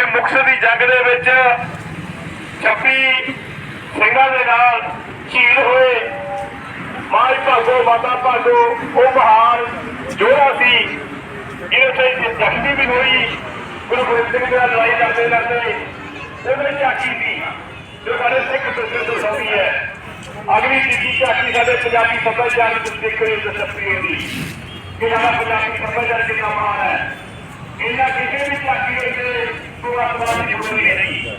ਕਿ ਮੁਕਤਸਰ ਦੀ ਜੰਗ ਦੇ ਵਿੱਚ 26 ਸਿੰਘਾਂ ਦੇ ਨਾਲ ਸ਼ਹੀਦ ਹੋਏ। ਮਾਈ ਭਾਗੋ, ਮਾਤਾ ਭਾਗੋ, ਉਹ ਮਹਾਨ ਜੋੜਾ ਸੀ। ਜਿਹਦੇ ਤੇ ਜ਼ਖਮੀ ਵੀ ਹੋਈ। ਗੁਰੂ ਗੋਬਿੰਦ ਸਿੰਘ ਨਾਲ ਲੜਾਈ ਲੜਦੇ ਲੜਦੇ ਉਹਨੇ ਝਾਕੀ ਸੀ ਜੋ ਸਾਡੇ ਸਿੱਖ ਸਿੱਖ ਤੋਂ ਸੌਂਦੀ ਹੈ। ਅਗਲੀ ਤੀਜੀ ਝਾਕੀ ਸਾਡੇ ਪੰਜਾਬੀ ਸੱਭਿਆਚਾਰ ਨੂੰ ਦੇਖੋ ਇਹ ਦਿਲਚਸਪੀ ਹੁੰਦੀ ਕਿ ਸਾਡਾ ਪੰਜਾਬੀ ਸੱਭਿਆਚਾਰ ਕਿੰਨਾ ਮਹਾਨ ਹੈ। ਇਹਨਾਂ ਕਿਸੇ ਵੀ ਝਾਕੀ ਵਿੱਚ ਦੀ ਨਹੀਂ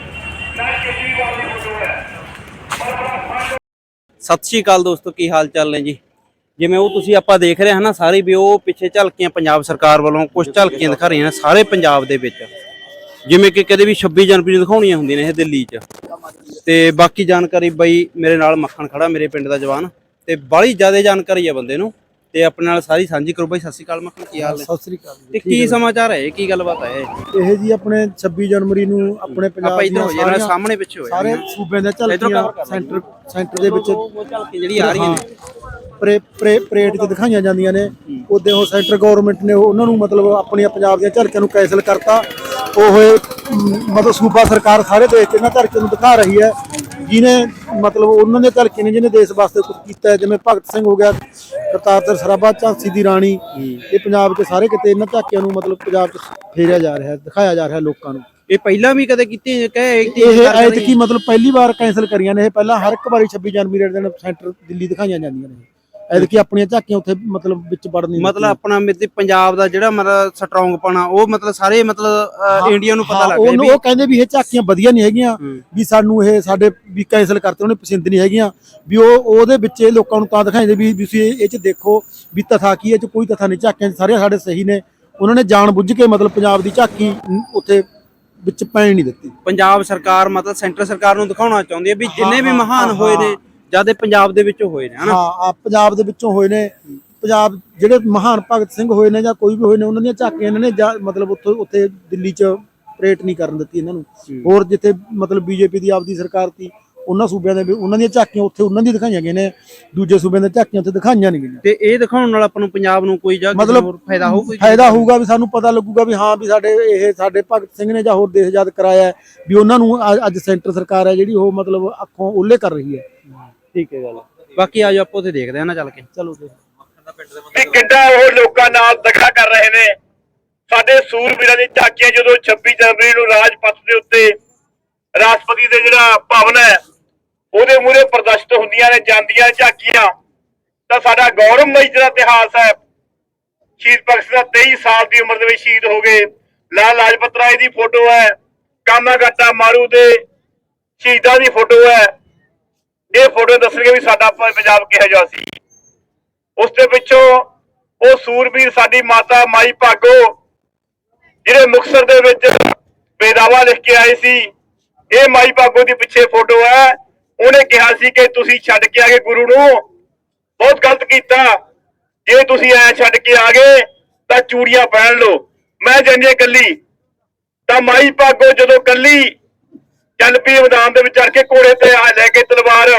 ਨਾ ਕੇਜਰੀਵਾਲ ਦੀ ਫੋਟੋ ਹੈ ਸਤਿ ਸ਼੍ਰੀ ਅਕਾਲ ਦੋਸਤੋ ਕੀ ਹਾਲ ਚਾਲ ਨੇ ਜੀ? ਜਿਵੇਂ ਉਹ ਤੁਸੀਂ ਆਪਾਂ ਦੇਖ ਰਹੇ ਹਾਂ ਨਾ ਸਾਰੇ ਵੀ ਉਹ ਪਿੱਛੇ ਝਲਕੀਆਂ ਪੰਜਾਬ ਸਰਕਾਰ ਵੱਲੋਂ ਕੁਝ ਝਲਕੀਆਂ ਦਿਖਾ ਰਹੀਆਂ ਨੇ ਸਾਰੇ ਪੰਜਾਬ ਦੇ ਵਿੱਚ। ਜਿਵੇਂ ਕਿ ਕਦੇ ਵੀ 26 ਜਨਵਰੀ ਨੂੰ ਦਿਖਾਉਣੀਆਂ ਹੁੰਦੀਆਂ ਨੇ ਇਹ ਦਿੱਲੀ 'ਚ। ਤੇ ਬਾਕੀ ਜਾਣਕਾਰੀ ਬਈ ਮੇਰੇ ਨਾਲ ਮੱਖਣ ਖੜਾ ਮੇਰੇ ਪਿੰਡ ਦਾ ਜਵਾਨ। ਤੇ ਬੜੀ ਜ਼ਿਆਦਾ ਜਾਣਕਾਰੀ ਆ ਬੰਦੇ ਨੂੰ। ਤੇ ਆਪਣੇ ਨਾਲ ਸਾਰੀ ਸਾਂਝੀ ਕਰੋ ਬਈ ਸਤਿ ਸ਼੍ਰੀ ਅਕਾਲ ਮੱਖਣ ਕੀ ਹਾਲ ਨੇ? ਸਤਿ ਸ੍ਰੀ ਅਕਾਲ ਤੇ ਕੀ ਸਮਾਚਾਰ ਹੈ? ਕੀ ਗੱਲਬਾਤ ਹੈ? ਇਹ? ਜੀ ਆਪਣੇ 26 ਜਨਵਰੀ ਨੂੰ ਆਪਣੇ ਪੰਜਾਬ ਆਪਾਂ ਇੱਧਰ ਹੋ ਜਾਣਾ ਸਾਰੀਆਂ- ਸਾਹਮਣੇ ਪਿੱਛੇ ਹੋਏ ਸਾਰੇ ਸੂਬਿਆਂ ਦੇ ਝਲਕੀਆਂ cover ਕਰ। ਸੈਂਟਰ ਸੈਂਟਰ ਦੇ ਵਿੱਚ ਉਹ ਝਲਕੀ ਜਿਹੜੀ ਆ ਰਹੀਆਂ ਨੇ ਪ੍ਰੇ ਪ੍ਰੇ ਪਰੇਡ 'ਚ ਦਿਖਾਈਆਂ ਜਾਂਦੀਆਂ ਨੇ। ਉਹਦੇ ਉਹ ਸੈਂਟਰ ਗਵਰਨਮੈਂਟ ਨੇ ਉਹਨਾਂ ਨੂੰ ਮਤਲਬ ਆਪਣੀਆਂ ਪੰਜਾਬ ਦੀਆਂ ਝਲਕੀਆਂ ਨੂੰ ਕੈਂਸਲ ਕਰਤਾ। ਉਹ ਮਤਲਬ ਸੂਬਾ ਸਰਕਾਰ ਸਾਰੇ ਦੇਸ਼ 'ਚ ਇਹਨਾਂ ਝਲਕੀਆਂ ਨੂੰ ਦਿਖਾ ਰਹੀ ਹੈ। ਜਿਹਨੇ ਮਤਲਬ ਉਹਨਾਂ ਦੇ ਝਲਕੇ ਨੇ ਜਿਹਨੇ ਦੇਸ਼ ਵਾਸਤੇ ਕੁਝ ਕੀਤਾ ਹੈ, ਜਿਵੇਂ ਭਗਤ ਸਿੰਘ ਹੋ ਗਿਆ ਕਰਤਾਰ ਸਿੰਘ ਸਰਾਭਾ ਝਾਂਸੀ ਦੀ ਰਾਣੀ ਇਹ ਪੰਜਾਬ ਦੇ ਸਾਰੇ ਕਿਤੇ ਇਹਨਾਂ ਝਾਕੀਆਂ ਨੂੰ ਮਤਲਬ ਪੰਜਾਬ 'ਚ ਫੇਰਿਆ ਜਾ ਰਿਹਾ ਦਿਖਾਇਆ ਜਾ ਰਿਹਾ ਲੋਕਾਂ ਨੂੰ। ਇਹ ਪਹਿਲਾਂ ਵੀ ਕਦੇ ਕੀਤੀ ਕਹੇ ਇਹ ਐਤਕੀ ਮਤਲਬ ਪਹਿਲੀ ਵਾਰ ਕੈਂਸਲ ਕਰੀਆਂ ਨੇ ਇਹ ਪਹਿਲਾਂ ਹਰ ਇੱਕ ਵਾਰੀ 26 ਜਨਵਰੀ ਦੇ ਦਿਨ ਸੈਂਟਰ ਦਿੱਲੀ ਦਿਖਾਈਆਂ ਜਾਂਦੀਆਂ ਨੇ। ਐਤਕੀ ਆਪਣੀਆਂ ਝਾਕੀਆਂ ਉੱਥੇ ਮਤਲਬ ਵਿੱਚ ਵੜ ਨਹੀਂ ਮਤਲਬ ਆਪਣਾ ਮਿੱਤੇ ਪੰਜਾਬ ਦਾ ਜਿਹੜਾ ਮਤਲਬ ਸਟਰੋਂਗ ਪਣਾ ਉਹ ਮਤਲਬ ਸਾਰੇ ਮਤਲਬ ਇੰਡੀਆ ਨੂੰ ਪਤਾ ਲੱਗ ਉਹ ਕਹਿੰਦੇ ਵੀ ਇਹ ਝਾਕੀਆਂ ਵਧੀਆ ਨਹੀਂ ਹੈਗੀਆਂ। ਵੀ ਸਾਨੂੰ ਇਹ ਸਾਡੇ ਵੀ ਕੈਂਸਲ ਕਰਤੇ ਉਹਨੇ ਪਸੰਦ ਨਹੀਂ ਹੈਗੀਆਂ। ਵੀ ਉਹ ਉਹਦੇ ਵਿੱਚ ਇਹ ਲੋਕਾਂ ਨੂੰ ਤਾਂ ਦਿਖਾਈਦੇ ਵੀ ਤੁਸੀਂ ਇਹ ਚ ਦੇਖੋ ਵੀ ਤਥਾ ਕੀ ਹੈ ਇਹ ਚ ਕੋਈ ਤਥਾ ਨਹੀਂ ਝਾਕੀਆਂ ਸਾਰੇ ਸਾਡੇ ਸਹੀ ਨੇ। ਉਹਨਾਂ ਨੇ ਜਾਣ ਬੁੱਝ ਕੇ ਮਤਲਬ ਪੰਜਾਬ ਦੀ ਝਾਕੀ ਉੱਥੇ ਵਿੱਚ ਪੈਣ ਨਹੀਂ ਦਿੱਤੀ। ਪੰਜਾਬ ਸਰਕਾਰ ਮਤਲਬ ਸੈਂਟਰ ਸਰਕਾਰ ਨੂੰ ਦਿਖਾਉਣਾ ਚਾਹੁੰਦੀ ਹੈ ਵੀ ਜਿੰਨੇ ਵੀ ਮਹਾਨ ਹੋਏ ਨੇ ਜ਼ਿਆਦਾ ਪੰਜਾਬ ਦੇ ਵਿੱਚੋਂ ਹੋਏ ਨੇ ਹਨਾ? ਹਾਂ ਆ ਪੰਜਾਬ ਦੇ ਵਿੱਚੋਂ ਹੋਏ ਨੇ। ਪੰਜਾਬ ਜਿਹੜੇ ਮਹਾਨ ਭਗਤ ਸਿੰਘ ਹੋਏ ਨੇ ਜਾਂ ਕੋਈ ਵੀ ਹੋਏ ਨੇ ਉਹਨਾਂ ਦੀਆਂ ਝਾਕੀਆਂ ਇਹਨਾਂ ਨੇ ਜਾ- ਮਤਲਬ ਉੱਥੇ ਉੱਥੇ ਦਿੱਲੀ 'ਚ ਪਰੇਡ ਨਹੀਂ ਕਰਨ ਦਿੱਤੀ ਇਹਨਾਂ ਨੂੰ। ਹੋਰ ਜਿੱਥੇ ਮਤਲਬ ਬੀਜੇਪੀ ਦੀ ਆਪਦੀ ਸਰਕਾਰ ਸੀ ਉਹਨਾਂ ਸੂਬਿਆਂ ਦੇ ਉਹਨਾਂ ਦੀਆਂ ਝਾਕੀਆਂ ਉੱਥੇ ਉਹਨਾਂ ਦੀ ਦਿਖਾਈਆਂ ਗਈਆਂ ਨੇ। ਦੂਜੇ ਸੂਬਿਆਂ ਦੀਆਂ ਝਾਕੀਆਂ ਉੱਥੇ ਦਿਖਾਈਆਂ ਨਹੀਂ ਗਈਆਂ। ਤੇ ਇਹ ਦਿਖਾਉਣ ਨਾਲ ਆਪਾਂ ਨੂੰ ਪੰਜਾਬ ਨੂੰ ਕੋਈ ਜਾਂ ਮਤਲਬ ਫਾਇਦਾ ਹੋਊ ਕੋਈ? ਫਾਇਦਾ ਹੋਊਗਾ ਵੀ ਸਾਨੂੰ ਪਤਾ ਲੱਗੂਗਾ ਵੀ ਹਾਂ ਵੀ ਸਾਡੇ ਇਹ ਸਾਡੇ ਭਗਤ ਸਿੰਘ ਨੇ ਜਾਂ ਹੋਰ ਦੇਸ਼ ਆਜ਼ਾਦ ਕਰਾਇਆ ਵੀ ਉਹਨਾਂ ਨੂੰ ਅੱਜ ਸੈਂਟਰ ਸਰਕਾਰ ਹੈ ਜਿਹੜੀ ਉਹ ਮਤਲਬ ਅੱਖੋਂ ਉੱਲੇ ਕਰ ਰਹੀ ਹੈ। ਠੀਕ ਹੈ ਗੱਲ ਬਾਕੀ ਆਜੋ ਆਪਾਂ ਉੱਥੇ ਦੇਖਦੇ ਹਾਂ ਨਾ ਚੱਲ ਕੇ। ਚਲੋ ਜੀ। ਕਿ ਕਿੱਦਾਂ ਉਹ ਲੋਕਾਂ ਨਾਲ ਦਖਾ ਕਰ ਰਹੇ ਨੇ। ਸਾਡੇ ਸੂਰਬੀਰਾਂ ਦੀ ਝਾਕੀਆਂ ਜਦੋਂ 26 ਜਨਵਰੀ ਨੂੰ ਰਾਜਪਥ ਦੇ ਉੱਤੇ ਰਾਸ਼ਟਰਪਤੀ ਦੇ ਜਿਹੜਾ ਭਵਨ ਹੈ ਉਹਦੇ ਮੂਹਰੇ ਪ੍ਰਦਰਸ਼ਿਤ ਹੁੰਦੀਆਂ ਨੇ ਜਾਂਦੀਆਂ ਝਾਕੀਆਂ। ਤਾਂ ਸਾਡਾ ਗੌਰਵਮਈ ਜਿਹੜਾ ਇਤਿਹਾਸ ਹੈ ਸ਼ਹੀਦ ਭਗਤ ਸਿੰਘ ਦਾ 23 ਸਾਲ ਦੀ ਉਮਰ ਦੇ ਵਿੱਚ ਸ਼ਹੀਦ ਹੋ ਗਏ। ਲਾਲ ਲਾਜਪਤ ਰਾਏ ਦੀ ਫੋਟੋ ਹੈ ਕਾਮਾਗਾਟਾ ਮਾਰੂ ਦੇ ਸ਼ਹੀਦਾਂ ਦੀ ਫੋਟੋ ਹੈ। ਇਹ ਫੋਟੋ ਦੱਸਣਗੇ ਵੀ ਸਾਡਾ ਪੰਜਾਬ ਕਿਹੋ ਜਿਹਾ ਸੀ। ਉਸ ਦੇ ਪਿੱਛੋਂ ਉਹ ਸੂਰਬੀਰ, ਸਾਡੀ ਮਾਤਾ ਮਾਈ ਭਾਗੋ, ਜਿਹੜੇ ਮੁਕਤਸਰ ਦੇ ਵਿੱਚ ਬੇਦਾਵਾ ਲਿਖ ਕੇ ਆਏ ਸੀ, ਇਹ ਮਾਈ ਭਾਗੋ ਦੀ ਪਿੱਛੇ ਫੋਟੋ ਹੈ। ਉਹਨੇ ਕਿਹਾ ਸੀ ਕਿ ਤੁਸੀਂ ਛੱਡ ਕੇ ਆ ਗਏ ਗੁਰੂ ਨੂੰ। ਬਹੁਤ ਗਲਤ ਕੀਤਾ। ਜੇ ਤੁਸੀਂ ਐ ਛੱਡ ਕੇ ਆ ਗਏ, ਤਾਂ ਚੂੜੀਆਂ ਪਹਿਨ ਲਓ। ਮੈਂ ਜੰਨੇ ਕੱਲੀ ਤਾਂ ਮਾਈ ਭਾਗੋ ਜਦੋਂ ਕੱਲੀ ਚੱਲ ਪਈ ਮੈਦਾਨ ਦੇ ਵਿੱਚ ਚੜ ਕੇ ਘੋੜੇ ਤੇ ਆ ਲੈ ਕੇ ਤਲਵਾਰ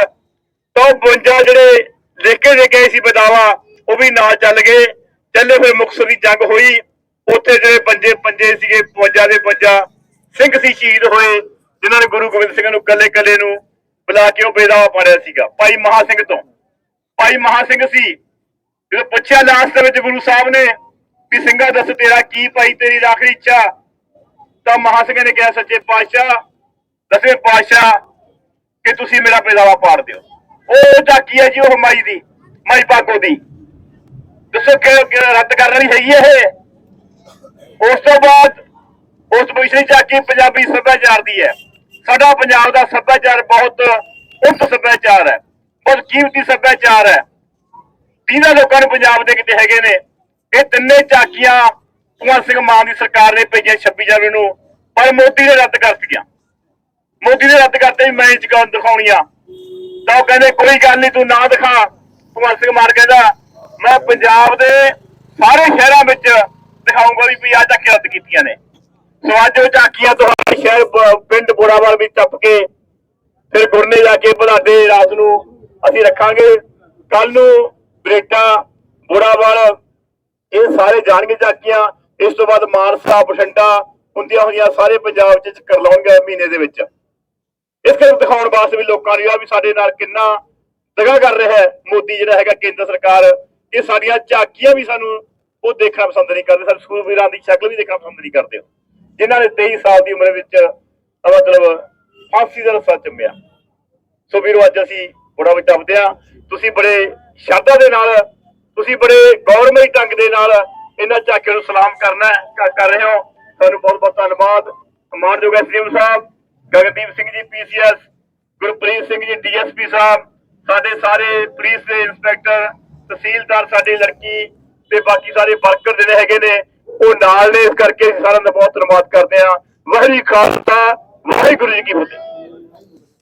ਤਾਂ 52 ਜਿਹੜੇ ਲਿਖ ਦੇ ਗਏ ਸੀ ਬਦਾਵਾ, ਉਹ ਵੀ ਨਾਲ ਚੱਲ ਗਏ। ਚੱਲੇ ਫਿਰ ਮੁਕਤਸਰ ਦੀ ਜੰਗ ਹੋਈ। ਉੱਥੇ ਜਿਹੜੇ ਪੰਜੇ ਪੰਜੇ ਸੀਗੇ 52 ਦੇ 52 ਸਿੰਘ ਸੀ ਸ਼ਹੀਦ ਹੋਏ, ਜਿਨ੍ਹਾਂ ਨੇ ਗੁਰੂ ਗੋਬਿੰਦ ਸਿੰਘ ਨੂੰ ਕੱਲੇ ਕੱਲੇ ਨੂੰ ਬੁਲਾ ਕੇ ਉਹ ਬੇਦਾਵਾ ਪਾੜਿਆ ਸੀਗਾ। ਭਾਈ ਮਹਾ ਸਿੰਘ ਤੋਂ। ਭਾਈ ਮਹਾ ਸਿੰਘ ਸੀ। ਜਦੋਂ ਪੁੱਛਿਆ ਲਾਸਟ ਦੇ ਵਿੱਚ ਗੁਰੂ ਸਾਹਿਬ ਨੇ ਵੀ ਸਿੰਘਾ ਦੱਸ ਤੇਰਾ ਕੀ ਭਾਈ, ਤੇਰੀ ਰਾਖੜੀ ਇੱਛਾ? ਤਾਂ ਮਹਾ ਸਿੰਘ ਨੇ ਕਿਹਾ, ਸੱਚੇ ਪਾਤਸ਼ਾਹ ਦਸਵੇਂ ਪਾਤਸ਼ਾਹ ਕਿ ਤੁਸੀਂ ਮੇਰਾ ਬੇਦਾਵਾ ਪਾੜ ਦਿਓ। ਉਹ ਝਾਕੀ ਹੈ ਜੀ ਉਹ ਮਾਈ ਦੀ, ਮਾਈ ਪਾਕੋ ਦੀ। ਦੱਸੋ ਕਿ ਰੱਦ ਕਰਨ ਵਾਲੀ ਹੈਗੀ ਇਹ? ਉਸ ਤੋਂ ਬਾਅਦ ਉਸ ਪਿਛਲੀ ਝਾਕੀ ਪੰਜਾਬੀ ਸੱਭਿਆਚਾਰ ਦੀ ਹੈ। ਸਾਡਾ ਪੰਜਾਬ ਦਾ ਸੱਭਿਆਚਾਰ ਬਹੁਤ ਉੱਚ ਸੱਭਿਆਚਾਰ ਹੈ, ਬਹੁਤ ਕੀਮਤੀ ਸੱਭਿਆਚਾਰ ਹੈ। ਜਿਹਨਾਂ ਲੋਕਾਂ ਨੂੰ ਪੰਜਾਬ ਦੇ ਕਿਤੇ ਹੈਗੇ ਨੇ। ਇਹ ਤਿੰਨੇ ਝਾਕੀਆਂ ਭਗਵੰਤ ਸਿੰਘ ਮਾਨ ਦੀ ਸਰਕਾਰ ਨੇ ਭੇਜੀਆਂ 26 ਜਨਵਰੀ ਨੂੰ, ਪਰ ਮੋਦੀ ਨੇ ਰੱਦ ਕਰਤੀਆਂ। ਮੋਦੀ ਨੇ ਰੱਦ ਕਰਤੇ ਮੈਂ ਇਹ ਚੀਜ਼ਾਂ ਦਿਖਾਉਣੀਆਂ ਤਾਂ ਉਹ ਕਹਿੰਦੇ, ਕੋਈ ਗੱਲ ਨਹੀਂ ਤੂੰ ਨਾ ਦਿਖਾ। ਭਗਵੰਤ ਸਿੰਘ ਮਾਨ ਕਹਿੰਦਾ, ਮੈਂ ਪੰਜਾਬ ਦੇ ਸਾਰੇ ਸ਼ਹਿਰਾਂ ਵਿੱਚ ਦਿਖਾਉਂਗਾ ਵੀ ਵੀ ਆਹ ਰੱਦ ਕੀਤੀਆਂ ਨੇ। ਸੋ ਅੱਜ ਉਹ ਝਾਕੀਆਂ ਤੁਹਾਡੇ ਸ਼ਹਿਰ ਪਿੰਡ ਬੋੜਾਵਾਲ ਵਿੱਚ ਟੱਪ ਕੇ ਫਿਰ ਗੁਰਨੇ ਜਾ ਕੇ ਬੁਲਾਡੇ ਰਾਤ ਨੂੰ ਅਸੀਂ ਰੱਖਾਂਗੇ। ਕੱਲ ਨੂੰ ਬਰੇਟਾ ਬੋੜਾਵਾਲ ਇਹ ਸਾਰੇ ਜਾਣਗੇ ਝਾਕੀਆਂ। ਇਸ ਤੋਂ ਬਾਅਦ ਮਾਨਸਾ, ਬਠਿੰਡਾ ਹੁੰਦੀਆਂ ਹੋਈਆਂ ਸਾਰੇ ਪੰਜਾਬ 'ਚ ਚੱਕਰ ਲਾਉਣਗੇ ਮਹੀਨੇ ਦੇ ਵਿੱਚ। ਇਸ ਕਰਕੇ ਦਿਖਾਉਣ ਵਾਸਤੇ ਵੀ ਲੋਕਾਂ ਨੂੰ ਆ ਵੀ ਸਾਡੇ ਨਾਲ ਕਿੰਨਾ ਦਗਾ ਕਰ ਰਿਹਾ ਹੈ ਮੋਦੀ, ਜਿਹੜਾ ਹੈਗਾ ਕੇਂਦਰ ਸਰਕਾਰ। ਇਹ ਸਾਡੀਆਂ ਝਾਕੀਆਂ ਵੀ ਸਾਨੂੰ ਉਹ ਦੇਖਣਾ ਪਸੰਦ ਨਹੀਂ ਕਰਦੇ। ਸਾਡੇ ਸੂਰਬੀਰਾਂ ਦੀ ਸ਼ਕਲ ਵੀ ਦੇਖਣਾ ਪਸੰਦ ਨਹੀਂ ਕਰਦੇ। ਜਿਨ੍ਹਾਂ ਨੇ 23 ਸਾਲ ਦੀ ਉਮਰ ਵਿੱਚ ਮਤਲਬ ਫਾਂਸੀ ਦਾ ਰਸਾ ਚੁੰਮਿਆ। ਸੋ ਵੀਰੋ, ਅੱਜ ਅਸੀਂ ਬੜਾ ਵਿੱਚ ਦੱਬਦੇ ਤੁਸੀਂ ਬੜੇ ਸ਼ਰਧਾ ਦੇ ਨਾਲ, ਤੁਸੀਂ ਬੜੇ ਗੌਰਮਈ ਢੰਗ ਦੇ ਨਾਲ ਇਹਨਾਂ ਝਾਕੀਆਂ ਨੂੰ ਸਲਾਮ ਕਰਨਾ ਕਰ- ਕਰ ਰਹੇ ਹੋ। ਤੁਹਾਨੂੰ ਬਹੁਤ ਬਹੁਤ ਧੰਨਵਾਦ। ਮਾਨਯੋਗ ਐਸਡੀਐਮ ਸਾਹਿਬ ਗਗਨਦੀਪ ਸਿੰਘ ਜੀ, ਪੀਸੀਐਸ, ਗੁਰਪ੍ਰੀਤ ਸਿੰਘ ਜੀ, ਡੀਐਸਪੀ ਸਾਹਿਬ, ਸਾਡੇ ਸਾਰੇ ਪੁਲਿਸ ਦੇ ਇੰਸਪੈਕਟਰ, ਤਹਿਸੀਲਦਾਰ ਸਾਡੇ ਲੜਕੀ ਤੇ ਬਾਕੀ ਸਾਰੇ ਵਰਕਰ ਜਿਹੜੇ ਹੈਗੇ ਨੇ, ਉਹ ਨਾਲ ਨੇ। ਇਸ ਕਰਕੇ ਸਾਰਿਆਂ ਦਾ ਬਹੁਤ ਧੰਨਵਾਦ ਕਰਦੇ ਹਾਂ। ਵਾਹਿਗੁਰੂ ਖਾਲਸਾ, ਵਾਹਿਗੁਰੂ ਜੀ ਕੀ ਫਤਿਹ।